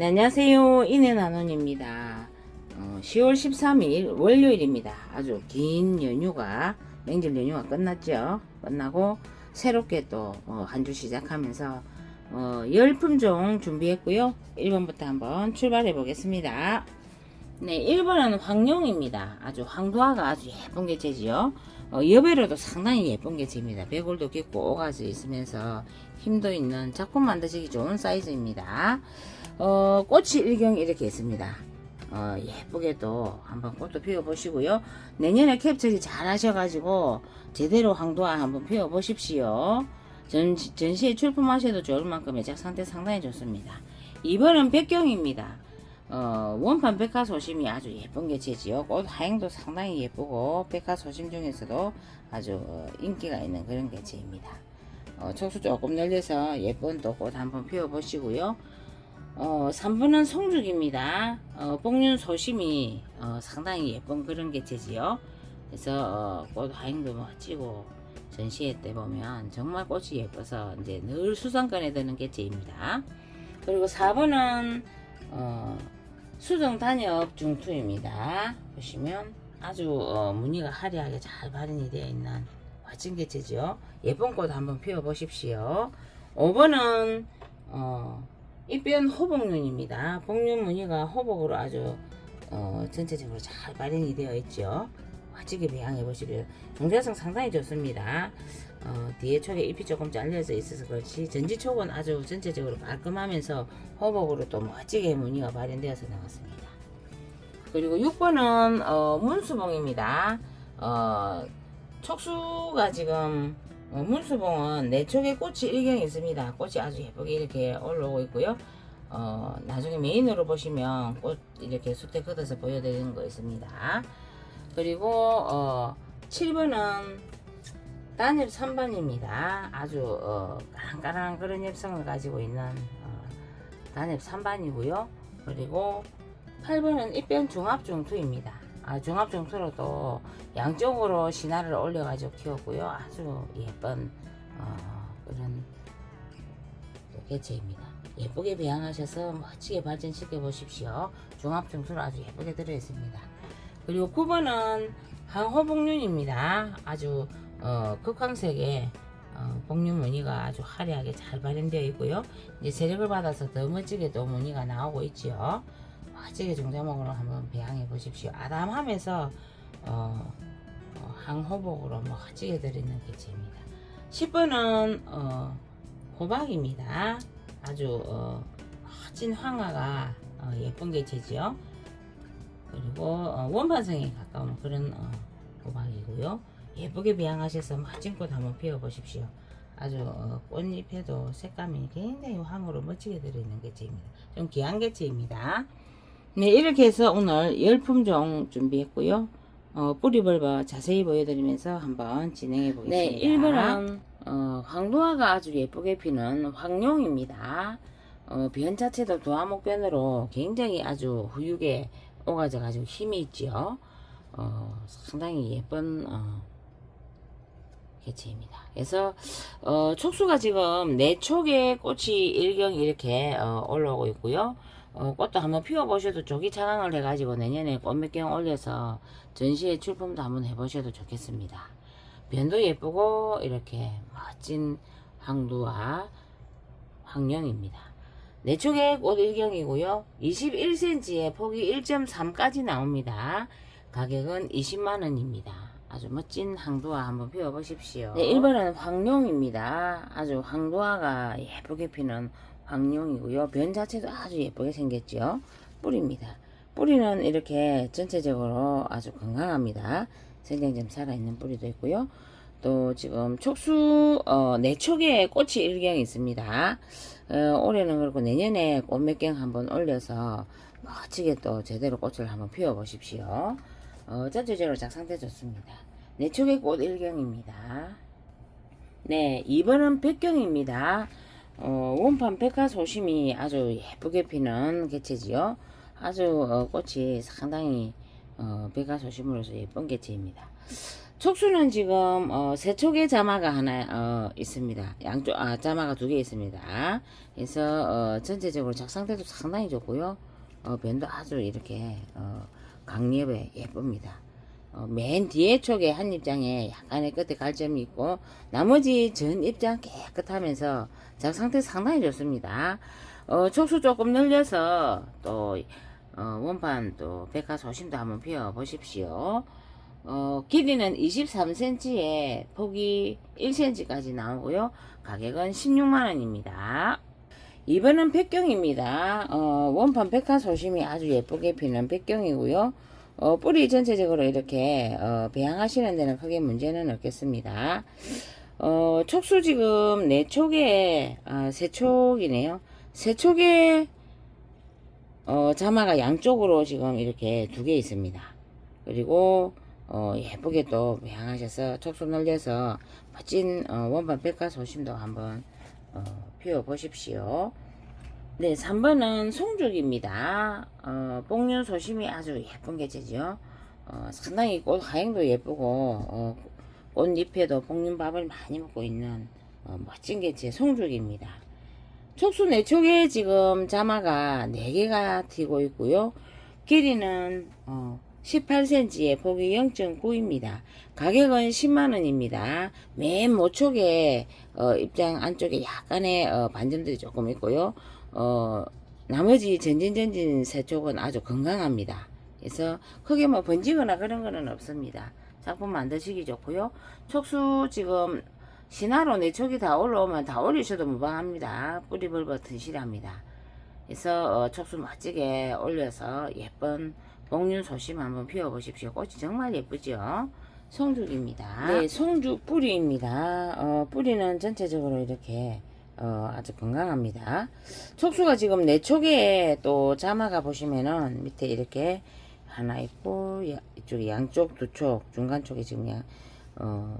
네, 안녕하세요. 이내나논입니다. 어, 10월 13일 월요일입니다. 아주 긴 연휴가 명절 연휴가 끝났죠. 끝나고 새롭게 또한주 시작하면서 어, 열 품종 준비했고요. 1번부터 한번 출발해 보겠습니다. 네, 1번은 황룡입니다. 아주 황도화가 아주 예쁜 개체지요. 어, 여배로도 상당히 예쁜 개체입니다. 배골도 깊고 오가지 있으면서 힘도 있는 작품 만드시기 좋은 사이즈입니다. 어, 꽃이 일경 이렇게 있습니다. 어, 예쁘게도 한번 꽃도 피워보시고요. 내년에 캡처리 잘 하셔가지고 제대로 황도화 한번 피워보십시오. 전, 전시에 출품하셔도 좋을 만큼 애작 상태 상당히 좋습니다. 2번은 백경입니다. 어, 원판 백화 소심이 아주 예쁜 개체지요. 꽃 하행도 상당히 예쁘고 백화 소심 중에서도 아주 어, 인기가 있는 그런 개체입니다. 어, 촉수 조금 늘려서 예쁜 또 꽃 한번 피워보시고요. 어, 3번은 송죽입니다. 어, 복륜 소심이 어, 상당히 예쁜 그런 개체지요. 그래서 어, 꽃 하행도 멋지고 전시회 때 보면 정말 꽃이 예뻐서 이제 늘 수상권에 드는 개체입니다. 그리고 4번은 어, 수정 단엽 중투입니다. 보시면 아주 어, 무늬가 화려하게 잘 발현이 되어 있는 멋진 개체지요. 예쁜 꽃 한번 피워 보십시오. 5번은 어, 입변 호복륜입니다. 복륜 무늬가 호복으로 아주 어, 전체적으로 잘 발현이 되어 있죠. 멋지게 배양해 보시고요. 종자성 상당히 좋습니다. 어, 뒤에 촉에 잎이 조금 잘려져 있어서 그렇지 전지촉은 아주 전체적으로 깔끔하면서 호복으로 또 멋지게 무늬가 발현되어서 나왔습니다. 그리고 6번은 어, 문수봉입니다. 어, 촉수가 지금 어, 문수봉은 내 촉에 꽃이 일경이 있습니다. 꽃이 아주 예쁘게 이렇게 올라오고 있고요. 어, 나중에 메인으로 보시면 꽃 이렇게 숫대 걷어서 보여드리는 거 있습니다. 그리고 어, 7번은 단엽 3번입니다. 아주 어, 까랑까랑 그런 엽성을 가지고 있는 어, 단엽 3번이고요. 그리고 8번은 입변 중합중투입니다. 아, 중합중투로도 양쪽으로 신화를 올려가지고 키웠고요. 아주 예쁜 어, 그런 또 개체입니다. 예쁘게 배양하셔서 멋지게 발전시켜 보십시오. 중합중투로 아주 예쁘게 들어있습니다. 그리고 9번은 항호복륜입니다. 아주 어, 극황색의 어, 복륜 무늬가 아주 화려하게 잘 발현되어 있고요. 이제 세력을 받아서 더 멋지게 또 무늬가 나오고 있지요. 멋지게 종자목으로 한번 배양해 보십시오. 아담하면서 어, 어, 항호복으로 멋지게 들어있는 개체입니다. 10번은 어, 호박입니다. 아주 어, 멋진 황화가 어, 예쁜 개체지요. 그리고 어, 원판성에 가까운 그런 어, 호박이고요. 예쁘게 배양하셔서 멋진 꽃 한번 피워 보십시오. 아주 어, 꽃잎에도 색감이 굉장히 황으로 멋지게 들어있는 개체입니다. 좀 귀한 개체입니다. 네, 이렇게 해서 오늘 열품종 준비했고요. 어, 뿌리벌버 자세히 보여드리면서 한번 진행해 보겠습니다. 네, 1번은 어, 황도화가 아주 예쁘게 피는 황룡입니다. 어, 변 자체도 도화목변으로 굉장히 아주 후육에 오가져 가지고 힘이 있지요. 어, 상당히 예쁜 어, 개체입니다. 그래서 어, 촉수가 지금 네 촉에 꽃이 일경 이렇게 어, 올라오고 있고요. 어, 꽃도 한번 피워보셔도 조기 차강을 해가지고 내년에 꽃몇경 올려서 전시회 출품도 한번 해보셔도 좋겠습니다. 변도 예쁘고 이렇게 멋진 황두와 황령입니다. 네 촉에 꽃 일경이고요. 21cm에 폭이 1.3까지 나옵니다. 가격은 20만원입니다. 아주 멋진 황도화 한번 피워보십시오. 네, 1번은 황룡입니다. 아주 황도화가 예쁘게 피는 황룡이고요. 변 자체도 아주 예쁘게 생겼죠. 뿌리입니다. 뿌리는 이렇게 전체적으로 아주 건강합니다. 생장점 살아있는 뿌리도 있고요. 또 지금 촉수 어, 네 촉에 꽃이 일경이 있습니다. 어, 올해는 그렇고 내년에 꽃 몇 경 한번 올려서 멋지게 또 제대로 꽃을 한번 피워 보십시오. 어, 전체적으로 작 상태 좋습니다. 네 촉의 꽃 일경입니다. 네, 2번은 백경입니다. 어, 원판 백화소심이 아주 예쁘게 피는 개체지요. 아주 어, 꽃이 상당히 어, 백화소심으로서 예쁜 개체입니다. 촉수는 지금 어, 세 촉의 자마가 하나 어, 있습니다. 양쪽 아 자마가 두 개 있습니다. 그래서 어, 전체적으로 작상태도 상당히 좋고요. 어, 변도 아주 이렇게 어, 강렬해 예쁩니다. 어, 맨 뒤에 촉에 한 입장에 약간의 끝에 갈점이 있고 나머지 전 입장 깨끗하면서 작상태 상당히 좋습니다. 어, 촉수 조금 늘려서 또 어, 원판 또 백화 소심도 한번 피워 보십시오. 어, 길이는 23cm에 폭이 1cm까지 나오고요. 가격은 16만원입니다. 이번은 백경입니다. 어, 원판 백화 소심이 아주 예쁘게 피는 백경이고요. 어, 뿌리 전체적으로 이렇게 어, 배양하시는 데는 크게 문제는 없겠습니다. 어, 촉수 지금 네 촉에 아, 세 촉이네요. 세 촉에 어, 자마가 양쪽으로 지금 이렇게 두 개 있습니다. 그리고 어, 예쁘게 또 배양하셔서 촉수 늘려서 멋진 어, 원반 백화소심도 한번 어, 피워 보십시오. 네, 3번은 송죽입니다. 어, 뽕륜 소심이 아주 예쁜 개체죠. 어, 상당히 꽃 하행도 예쁘고 어, 꽃잎에도 뽕륜밥을 많이 먹고 있는 어, 멋진 개체 송죽입니다. 촉수 내촉에 지금 자마가 4개가 튀고 있고요. 길이는 어, 18cm에 폭이 0.9입니다. 가격은 10만원입니다. 맨 모촉에 어, 입장 안쪽에 약간의 어, 반점들이 조금 있고요. 어, 나머지 전진전진 세 촉은 아주 건강합니다. 그래서 크게 뭐 번지거나 그런 거는 없습니다. 상품 만드시기 좋고요. 촉수 지금 신화로 내 촉이 다 올라오면 다 올리셔도 무방합니다. 뿌리 벌버 튼실합니다. 그래서 어, 촉수 멋지게 올려서 예쁜 복륜 소심 한번 피워보십시오. 꽃이 정말 예쁘죠? 송죽입니다. 네, 송죽 뿌리입니다. 어, 뿌리는 전체적으로 이렇게 어, 아주 건강합니다. 촉수가 지금 내 촉에 또 자마가 보시면은 밑에 이렇게 하나 있고 야- 이쪽에 양쪽 두 촉, 중간 촉에 지금 양, 어,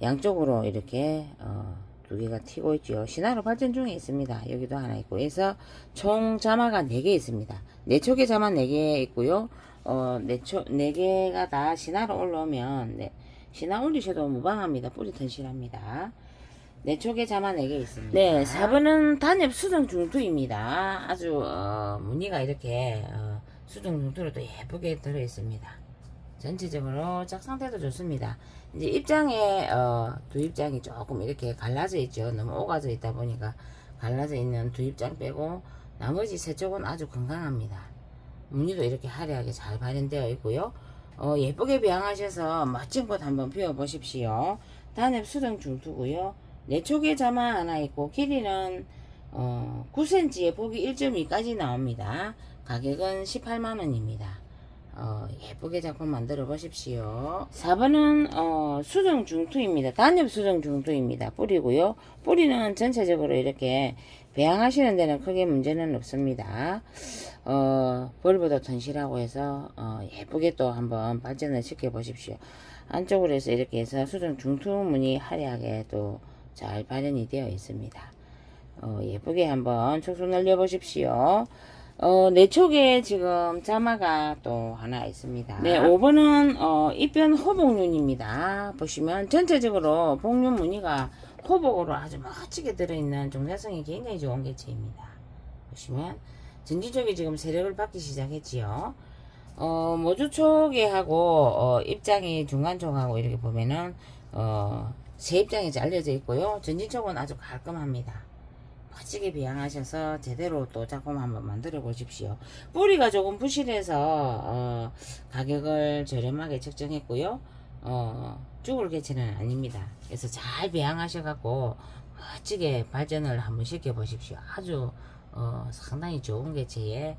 양쪽으로 이렇게 어, 두 개가 튀고 있죠. 신화로 발전 중에 있습니다. 여기도 하나 있고 그래서 총 자마가 네 개 있습니다. 네 촉에 자마 네 개 있고요. 어, 네 촉, 네 개가 다 신화로 올라오면 네, 신화 올리셔도 무방합니다. 뿌리 튼실합니다. 네 촉에 자마 4개 있습니다. 네, 4번은 단엽 수정 중투입니다. 아주 어, 무늬가 이렇게 어, 수정 중투로 또 예쁘게 들어 있습니다. 전체적으로 짝 상태도 좋습니다. 이제 입장에 어, 두 입장이 조금 이렇게 갈라져 있죠. 너무 오가져 있다 보니까 갈라져 있는 두 입장 빼고 나머지 세 쪽은 아주 건강합니다. 무늬도 이렇게 화려하게 잘 발현되어 있고요. 어, 예쁘게 배양하셔서 멋진 꽃 한번 피워 보십시오. 단엽 수정 중투고요. 네 촉에 자마 하나 있고 길이는 어, 9cm에 폭이 1.2까지 나옵니다. 가격은 18만원입니다. 어, 예쁘게 작품 만들어 보십시오. 4번은 어, 수정 중투입니다. 단엽 수정 중투입니다. 뿌리고요. 뿌리는 전체적으로 이렇게 배양하시는 데는 크게 문제는 없습니다. 어, 벌보다 튼실하고 해서 어, 예쁘게 또 한번 발전을 시켜 보십시오. 안쪽으로 해서 이렇게 해서 수정 중투 무늬 화려하게 또 잘 발현이 되어 있습니다. 어, 예쁘게 한번 촉수 늘려 보십시오. 어, 내 촉에 지금 자마가 또 하나 있습니다. 네, 5번은 어, 입변 호복륜입니다. 보시면 전체적으로 복륜 무늬가 호복으로 아주 멋지게 들어있는 종자성이 굉장히 좋은 개체입니다. 보시면 전지 쪽이 지금 세력을 받기 시작했지요. 어, 모주 촉에 하고 어, 입장이 중간 촉하고 이렇게 보면은 어, 세 입장이 잘려져 있고요. 전진 촉은 아주 깔끔합니다. 멋지게 배양하셔서 제대로 또 작품 한번 만들어 보십시오. 뿌리가 조금 부실해서 어, 가격을 저렴하게 책정했고요. 어, 죽을 개체는 아닙니다. 그래서 잘 배양하셔갖고 멋지게 발전을 한번 시켜 보십시오. 아주 어, 상당히 좋은 개체의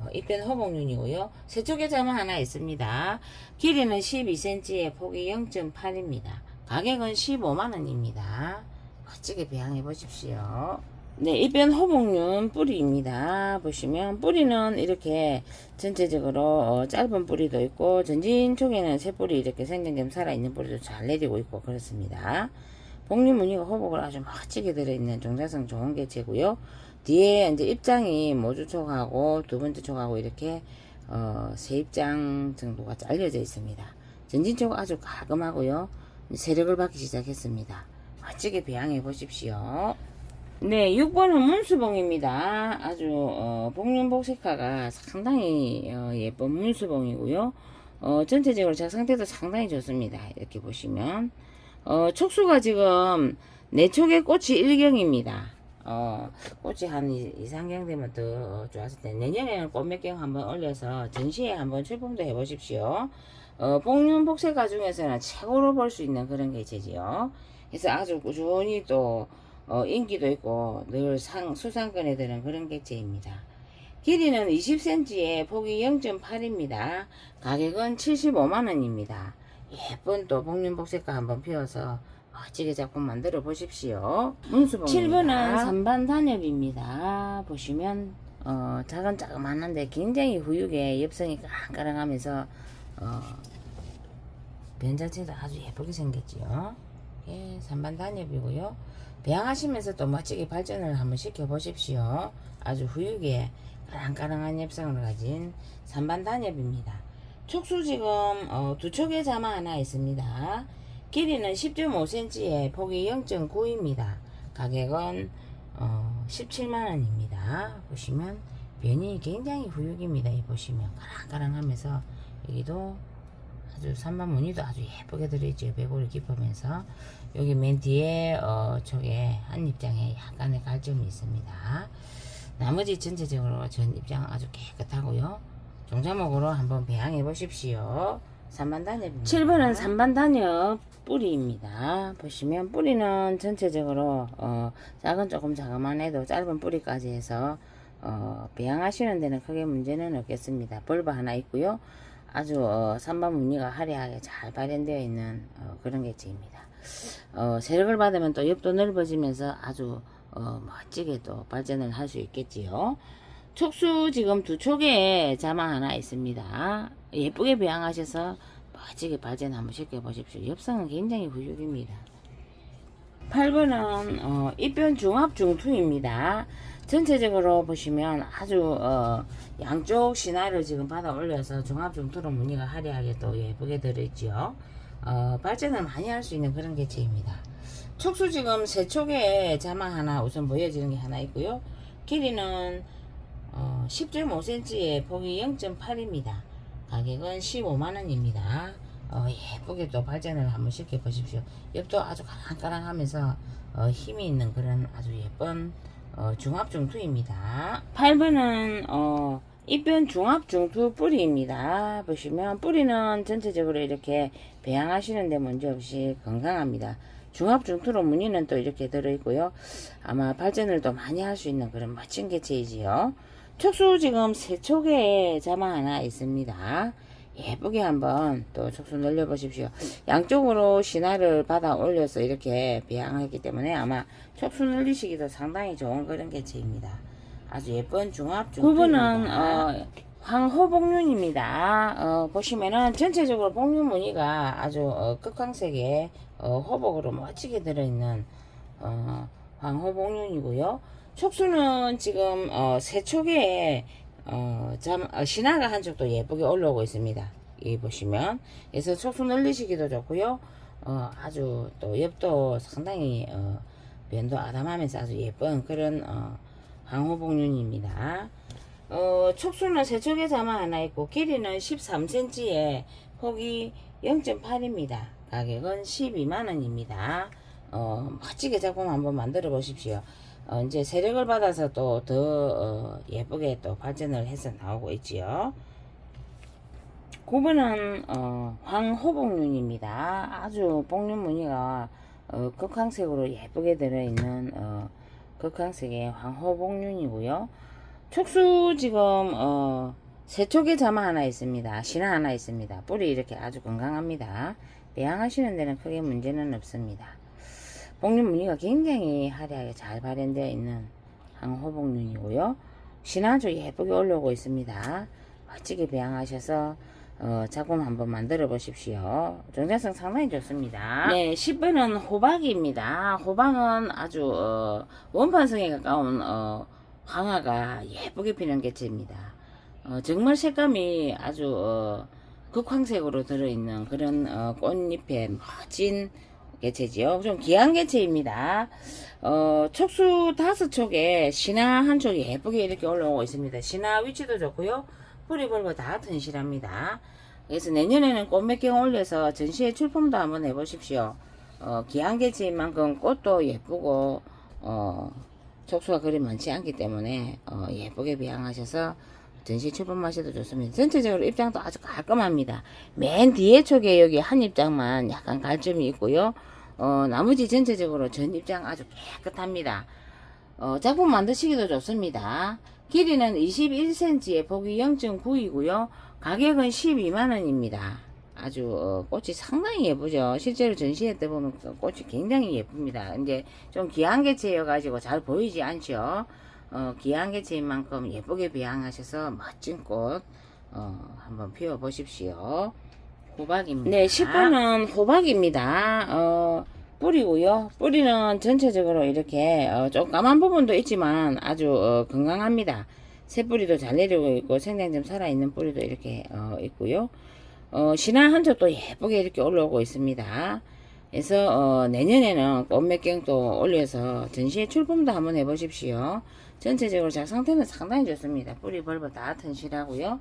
어, 입변 호복륜이고요. 세쪽에 자마 하나 있습니다. 길이는 12cm에 폭이 0.8입니다. 가격은 15만원입니다. 멋지게 배양해 보십시오. 네, 입변 호복륜 뿌리입니다. 보시면 뿌리는 이렇게 전체적으로 어, 짧은 뿌리도 있고 전진 쪽에는 새 뿌리 이렇게 생경점 살아있는 뿌리도 잘 내리고 있고 그렇습니다. 복륜 무늬가 호복을 아주 멋지게 들어있는 종자성 좋은 개체고요. 뒤에 이제 입장이 모주 촉하고 두 번째 촉하고 이렇게 어, 세 입장 정도가 잘려져 있습니다. 전진적 아주 가끔하고요. 세력을 받기 시작했습니다. 멋지게 배양해 보십시오. 네, 6번은 문수봉입니다. 아주 어, 복륜복색화가 상당히 어, 예쁜 문수봉이고요. 어, 전체적으로 자 상태도 상당히 좋습니다. 이렇게 보시면 어, 촉수가 지금 내촉의 꽃이 일경입니다. 어, 꽃이 한 이- 이상경 되면 더 좋았을 텐데 내년에는 꽃 몇 경 한번 올려서 전시회 한번 출품도 해보십시오. 어, 복륜복색화 중에서는 최고로 볼 수 있는 그런 개체지요. 그래서 아주 꾸준히 또 어, 인기도 있고 늘 상, 수상권에 드는 그런 객체입니다. 길이는 20cm에 폭이 0.8입니다. 가격은 75만원입니다. 예쁜 또 복륜복색과 한번 피워서 멋지게 작품 만들어 보십시오. 문수봉입니다. 7번은 산반 단엽입니다. 보시면 어, 작은 자그만한데 굉장히 후육에 엽성이 까랑까랑하면서 어, 변 자체도 아주 예쁘게 생겼지요. 예, 산반 단엽이고요. 배양하시면서 또 멋지게 발전을 한번 시켜 보십시오. 아주 후육에 까랑까랑한 엽성을 가진 산반 단엽입니다. 촉수 지금 어, 두 촉의 자마 하나 있습니다. 길이는 10.5cm에 폭이 0.9입니다. 가격은 어, 17만원입니다. 보시면 변이 굉장히 후육입니다. 이 보시면 까랑까랑하면서 여기도 아주 산만 무늬도 아주 예쁘게 들어있죠. 배골이 깊으면서 여기 맨 뒤에 어, 쪽에 한 입장에 약간의 갈점이 있습니다. 나머지 전체적으로 전 입장 아주 깨끗하고요. 종자목으로 한번 배양해 보십시오. 산반단엽입니다. 7번은 산반단엽 뿌리입니다. 보시면 뿌리는 전체적으로 어, 작은 조금 자그만해도 짧은 뿌리까지 해서 어, 배양하시는 데는 크게 문제는 없겠습니다. 벌바 하나 있고요. 아주 어, 산반 무늬가 화려하게 잘 발현되어 있는 어, 그런 개체입니다. 어, 세력을 받으면 또 옆도 넓어지면서 아주 어, 멋지게 또 발전을 할 수 있겠지요. 촉수 지금 두 촉에 자마 하나 있습니다. 예쁘게 배양하셔서 멋지게 발전 한번 시켜 보십시오. 엽성은 굉장히 후육입니다. 8번은 어, 입변 중합 중투입니다. 전체적으로 보시면 아주 어, 양쪽 신화를 지금 받아 올려서 중합 중투로 무늬가 화려하게 또 예쁘게 들어있지요. 어, 발전을 많이 할 수 있는 그런 개체입니다. 촉수 지금 세 촉에 자마 하나 우선 보여지는 게 하나 있고요. 길이는 어, 10.5cm에 폭이 0.8입니다. 가격은 15만원입니다. 어, 예쁘게 또 발전을 한번 시켜 보십시오. 옆도 아주 까랑까랑하면서 어, 힘이 있는 그런 아주 예쁜 어, 중합중투입니다. 8번은 어, 입변 중합중투 뿌리입니다. 보시면 뿌리는 전체적으로 이렇게 배양하시는데 문제없이 건강합니다. 중합중투로 무늬는 또 이렇게 들어있고요. 아마 발전을 또 많이 할 수 있는 그런 멋진 개체이지요. 촉수 지금 세 촉에 자마 하나 있습니다. 예쁘게 한번 또 촉수 늘려 보십시오. 양쪽으로 신화를 받아 올려서 이렇게 배양했기 때문에 아마 촉수 늘리시기도 상당히 좋은 그런 개체입니다. 아주 예쁜 중합 중 9번은 어, 황호복륜입니다. 어, 보시면은 전체적으로 복륜 무늬가 아주 어, 극황색의 어, 호복으로 멋지게 들어있는 어, 황호복륜이고요. 촉수는 지금 어, 세 촉에 어, 잠, 어, 신화가 한쪽도 예쁘게 올라오고 있습니다. 이 보시면 그래서 촉수 늘리시기도 좋고요. 어, 아주 또 옆도 상당히 어, 면도 아담하면서 아주 예쁜 그런 어, 황호복륜입니다. 어, 촉수는 세 촉에 자마 하나 있고 길이는 13cm에 폭이 0.8입니다. 가격은 12만원입니다. 어, 멋지게 작품 한번 만들어 보십시오. 어, 이제 세력을 받아서 또 더 어, 예쁘게 또 발전을 해서 나오고 있지요. 9번은 어, 황호복륜입니다. 아주 복륜 무늬가 어, 극황색으로 예쁘게 들어있는 어, 극황색의 황호복륜이고요. 촉수 지금 어, 세촉에 자마 하나 있습니다. 신화 하나 있습니다. 뿌리 이렇게 아주 건강합니다. 배양하시는 데는 크게 문제는 없습니다. 복륜 무늬가 굉장히 화려하게 잘 발현되어 있는 황호복륜이고요. 신화도 예쁘게 올라오고 있습니다. 멋지게 배양하셔서 어, 작품 한번 만들어 보십시오. 정자성 상당히 좋습니다. 네, 10번은 호박입니다. 호박은 아주 어, 원판성에 가까운 어, 황화가 예쁘게 피는 개체입니다. 어, 정말 색감이 아주 어, 극황색으로 들어있는 그런 어, 꽃잎의 멋진 개체지요. 좀 귀한 개체입니다. 어, 촉수 다섯 촉에 신화 한 촉이 예쁘게 이렇게 올라오고 있습니다. 신화 위치도 좋고요. 뿌리 벌고 다 튼실합니다. 그래서 내년에는 꽃 몇 개 올려서 전시회 출품도 한번 해보십시오. 어, 귀한 개체인 만큼 꽃도 예쁘고 어, 촉수가 그리 많지 않기 때문에 어, 예쁘게 비양하셔서 전시 출품하셔도 좋습니다. 전체적으로 입장도 아주 깔끔합니다. 맨 뒤에 쪽에 여기 한 입장만 약간 갈점이 있고요. 어, 나머지 전체적으로 전 입장 아주 깨끗합니다. 어, 작품 만드시기도 좋습니다. 길이는 21cm에 폭이 0.9이고요. 가격은 12만원입니다. 아주 어, 꽃이 상당히 예쁘죠. 실제로 전시회 때 보면 그 꽃이 굉장히 예쁩니다. 근데 좀 귀한 개체여가지고 잘 보이지 않죠. 어, 귀한 개체인 만큼 예쁘게 비양하셔서 멋진 꽃 어, 한번 피워 보십시오. 호박입니다. 네, 10번은 호박입니다. 어, 뿌리고요. 뿌리는 전체적으로 이렇게 어, 좀 까만 부분도 있지만 아주 어, 건강합니다. 새뿌리도 잘 내리고 있고 생장점 살아있는 뿌리도 이렇게 어, 있고요. 어, 신화 한 쪽도 예쁘게 이렇게 올라오고 있습니다. 그래서 어, 내년에는 꽃몇 경도 올려서 전시회 출품도 한번 해보십시오. 전체적으로 작 상태는 상당히 좋습니다. 뿌리 벌벌 다 튼실하고요.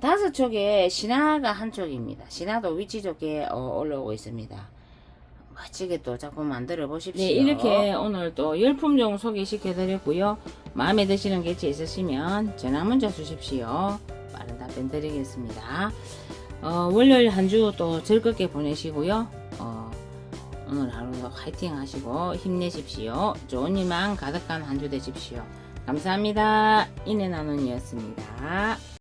다섯 촉에 신화가 한 촉입니다. 신화도 위치 좋게 어, 올라오고 있습니다. 멋지게 또 작품 만들어 보십시오. 네, 이렇게 오늘 또 열품종 소개시켜 드렸고요. 마음에 드시는 개체 있으시면 전화 문자 주십시오. 빠른 답변 드리겠습니다. 어, 월요일 한 주 또 즐겁게 보내시고요. 어, 오늘 하루도 화이팅 하시고 힘내십시오. 좋은 일만 가득한 한 주 되십시오. 감사합니다. 인해 나눔이었습니다.